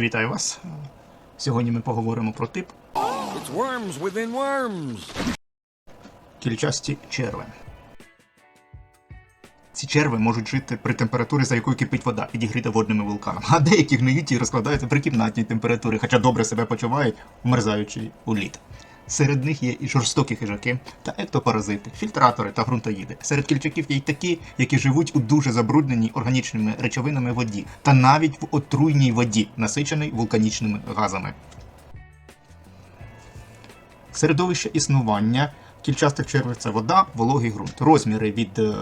Вітаю вас. Сьогодні ми поговоримо про тип It's worms within worms. кільчасті черви. Ці черви можуть жити при температурі, за якою кипить вода, підігріта водними вулканами, а деякі гниють і розкладаються при кімнатній температурі, хоча добре себе почувають, вмерзаючи у лід. Серед них є і жорстокі хижаки та ектопаразити, фільтратори та ґрунтоїди. Серед кільчаків є й такі, які живуть у дуже забрудненій органічними речовинами воді, та навіть в отруйній воді, насиченій вулканічними газами. Середовище існування кільчастих червів це вода, вологий ґрунт. Розміри від е,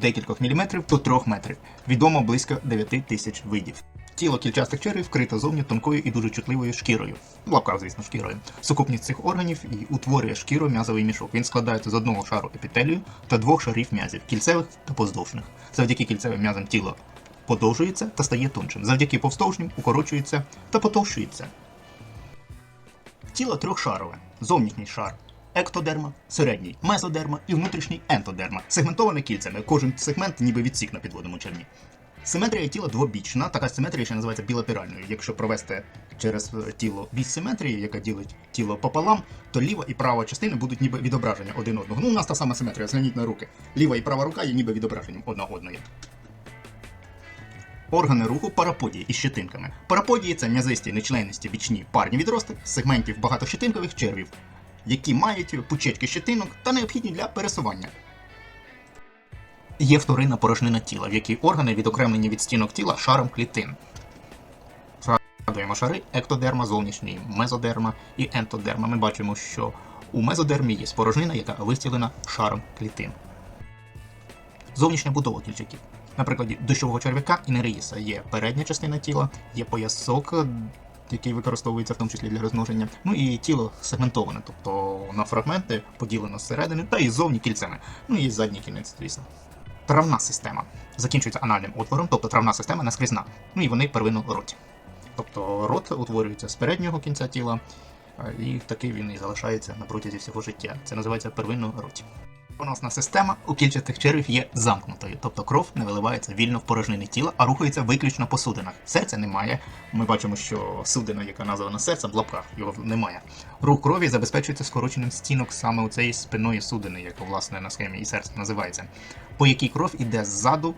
декількох міліметрів до трьох метрів. Відомо близько 9 тисяч видів. Тіло кільчастих червів вкрите зовні тонкою і дуже чутливою шкірою. В лапках, звісно, шкірою. Сукупність цих органів і утворює шкіро-м'язовий мішок. Він складається з одного шару епітелію та двох шарів м'язів кільцевих та поздовжних. Завдяки кільцевим м'язам тіло подовжується та стає тоншим. Завдяки повздовжнім укорочується та потовщується. Тіло трьохшарове. Зовнішній шар ектодерма, середній мезодерма і внутрішній ентодерма. Сегментоване кільцями. Кожен сегмент ніби відсік на підводному черві. Симетрія тіла двобічна. Така симетрія ще називається білатеральною. Якщо провести через е, тіло вісь симетрії, яка ділить тіло пополам, то ліва і права частини будуть ніби відображення один одного. Ну, у нас та сама симетрія, згляніть на руки. Ліва і права рука є ніби відображенням одна одної. Органи руху параподії із щетинками. Параподії це м'язисті, нечленисті бічні парні відрости сегментів багатощетинкових червів, які мають пучечки щетинок та необхідні для пересування. Є вторинна порожнина тіла, в якій органи відокремлені від стінок тіла шаром клітин. Згадуємо шари ектодерма, зовнішній мезодерма і ентодерма. Ми бачимо, що у мезодермі є спорожнина, яка вистілена шаром клітин. Зовнішня будова кільчаків. На прикладі дощового черв'яка і нереїса є передня частина тіла, є поясок, який використовується в тому числі для розмноження. Ну і тіло сегментоване, тобто на фрагменти поділено зсередини та і ззовні кільцями. Ну і задній кінець, звісно. Травна система закінчується анальним отвором, тобто травна система наскрізна. Ну і вони первинно роті. Тобто рот утворюється з переднього кінця тіла, е, і такий він і залишається на протязі всього життя. Це називається первинно роті. Кровоносна система у кільчатих червів є замкнутою, тобто кров не виливається вільно в порожнини тіла, а рухається виключно по судинах. Серця немає. Ми бачимо, що судина, яка названа серцем, в лапках його немає. Рух крові забезпечується скороченням стінок саме у цієї спинної судини, яка власне на схемі і серце називається, по якій кров іде ззаду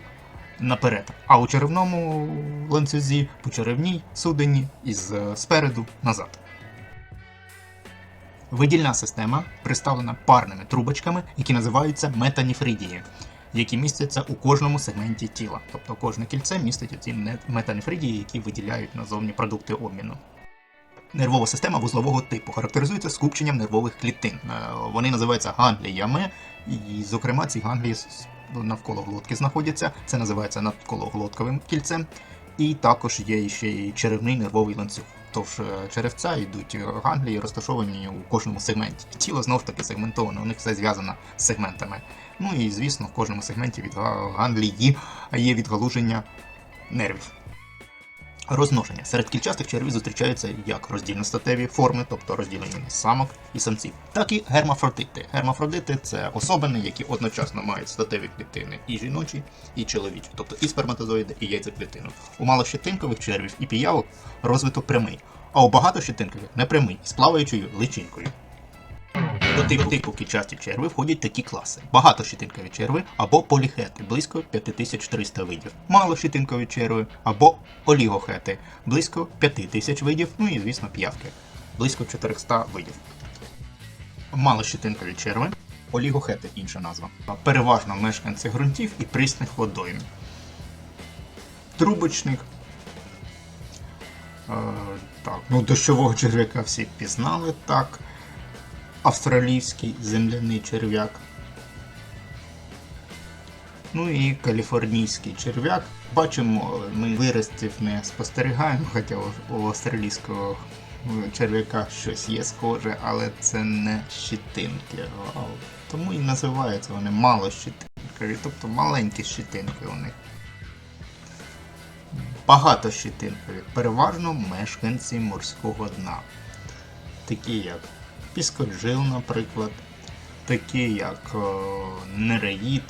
наперед. А у черевному ланцюзі по черевній судині із спереду назад. Видільна система представлена парними трубочками, які називаються метаніфридії, які містяться у кожному сегменті тіла. Тобто кожне кільце містить ці метаніфридії, які виділяють назовні продукти обміну. Нервова система вузлового типу характеризується скупченням нервових клітин. Е, Вони називаються гангліями, і, зокрема, ці ганглії навколо глотки знаходяться. Це називається навкологлотковим кільцем. І також є ще й черевний нервовий ланцюг. Тож е, черевця йдуть ганглії, розташовані у кожному сегменті. Тіло знов таки сегментоване, у них все зв'язано з сегментами. Ну і звісно, в кожному сегменті від га- ганглії є відгалуження нервів. Розмноження. Серед кільчастих червів зустрічаються як роздільностатеві форми, тобто розділені на самок і самців, так і гермафродити. Гермафродити це особини, які одночасно мають статеві клітини і жіночі, і чоловічі, тобто і сперматозоїди, і яйцеклітину. У малощетинкових червів і піявок розвиток прямий, а у багатощетинкових непрямий з плаваючою личинкою. До типу типу кільчасті черви входять такі класи: багатощитинкові черви або поліхети близько 5300 видів, малощитинкові черви або олігохети близько 5000 видів, ну і звісно п'явки близько 400 видів. Малощитинкові черви, олігохети інша назва. Переважно мешканці ґрунтів і прісних водойм. Трубочник. Е, так, ну дощового черв'яка всі пізнали так австралійський земляний черв'як. Ну і каліфорнійський черв'як. Бачимо, ми виростів не спостерігаємо, хоча у- австралійського черв'яка щось є схоже, але це не щитинки. Тому і називаються вони малощитинкові, тобто маленькі щитинки у них. Багатощитинкові, переважно мешканці морського дна такі як піскоджил, наприклад, такі як е, нереїд,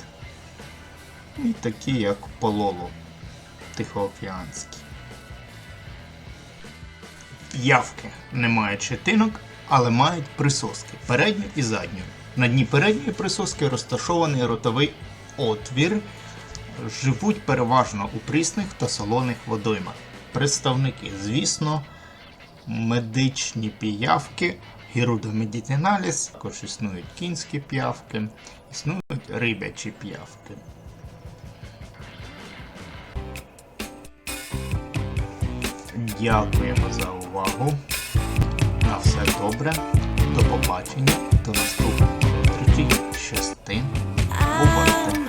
і такі як пололо тихоокеанські. Явки не мають щетинок, але мають присоски передню і задню. На дні передньої присоски розташований ротовий отвір. Живуть переважно у прісних та солоних водоймах. Представники, звісно, медичні піявки, гірудомедіціналіс, також існують кінські піявки, існують рибячі піявки. Дякуємо за увагу. На все добре. До побачення. До наступних зустрічей. Щасти. Бувайте.